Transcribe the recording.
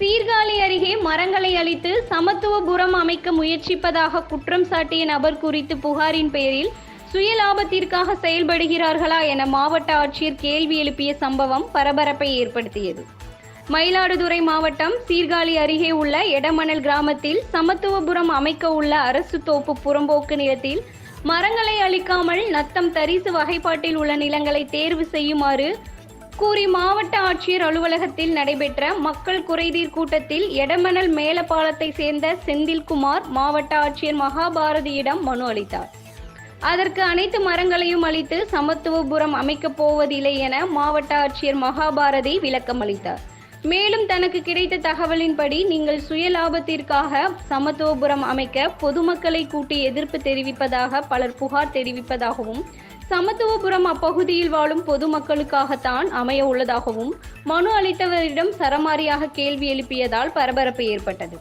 சீர்காழி அருகே மரங்களை அழித்து சமத்துவபுரம் அமைக்க முயற்சிப்பதாக குற்றம் சாட்டிய நபர் குறித்து புகாரின் பெயரில் சுய லாபத்திற்காக செயல்படுகிறார்களா என மாவட்ட ஆட்சியர் கேள்வி எழுப்பிய சம்பவம் பரபரப்பை ஏற்படுத்தியது. மயிலாடுதுறை மாவட்டம் சீர்காழி அருகே உள்ள எடமணல் கிராமத்தில் சமத்துவபுரம் அமைக்க உள்ள அரசு தோப்பு புறம்போக்கு நிலத்தில் மரங்களை அழிக்காமல் நத்தம் தரிசு வகைப்பாட்டில் உள்ள நிலங்களை தேர்வு செய்யுமாறு கூறி மாவட்ட ஆட்சியர் அலுவலகத்தில் நடைபெற்ற மக்கள் குறைதீர் கூட்டத்தில் எடமணல் மேலப்பாலத்தை சேர்ந்த செந்தில்குமார் மாவட்ட ஆட்சியர் மகாபாரதியிடம் மனு அளித்தார். அதற்கு அனைத்து மரங்களையும் அளித்து சமத்துவபுரம் அமைக்கப் போவதில்லை என மாவட்ட ஆட்சியர் மகாபாரதி விளக்கம் அளித்தார் மேலும் தனக்கு கிடைத்த தகவலின்படி நீங்கள் சுய லாபத்திற்காக சமத்துவபுரம் அமைக்க பொதுமக்களை கூட்டி எதிர்ப்பு தெரிவிப்பதாக பலர் புகார் தெரிவிப்பதாகவும் சமத்துவபுரம் அப்பகுதியில் வாழும் பொதுமக்களுக்காகத்தான் அமைய உள்ளதாகவும் மனு அளித்தவரிடம் சரமாரியாக கேள்வி எழுப்பியதால் பரபரப்பு ஏற்பட்டது.